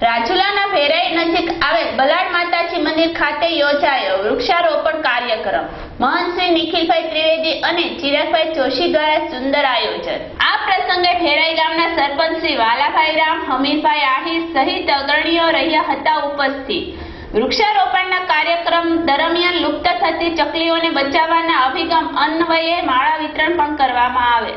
રાજુલાના વેરાઈ નજીક આવેલ બલાડ માતાજી મંદિર ખાતે યોજાયો વૃક્ષારોપણ કાર્યક્રમ. મહંતશ્રી નિખિલભાઈ ત્રિવેદી અને ચિરાગભાઈ જોશી દ્વારા સુંદર આયોજન. આ પ્રસંગે ભેરાઈ ગામના સરપંચ શ્રી વાલાભાઈ રામ, હમીરભાઈ આહિર સહિત અગ્રણીઓ રહ્યા હતા ઉપસ્થિત. વૃક્ષારોપણના કાર્યક્રમ દરમિયાન લુપ્ત થતી ચકલીઓને બચાવવાના અભિગમ અન્વયે માળા વિતરણ પણ કરવામાં આવે.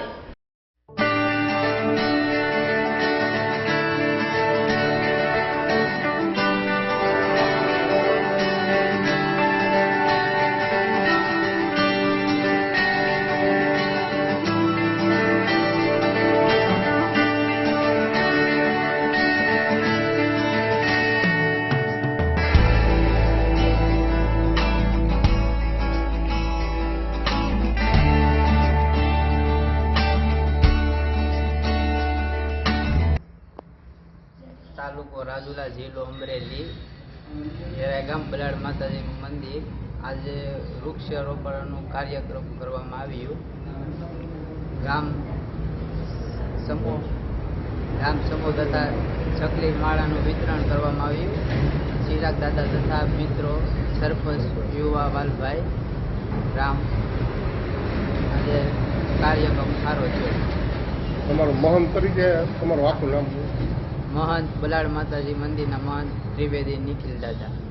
તાલુકો રાજુલા જિલ્લો અમરેલી. વેરાઈ ગામ બલાડ માતાજી મંદિર. આજે વૃક્ષારોપણનું કાર્યક્રમ કરવામાં આવ્યું. ગામ સમૂહ ગામ સમૂહ તથા ચકલી માળાનું વિતરણ કરવામાં આવ્યું. ચિરાગ દાદા તથા મિત્રો, સરપંચ, યુવા, વાલભાઈ, રામ. આજે કાર્યક્રમ સારો છે. તમારું મહંત તરીકે તમારું આખું નામ? મહંત બલાડ માતાજી મંદિરના મહંત ત્રિવેદી નિખિલ દાદા.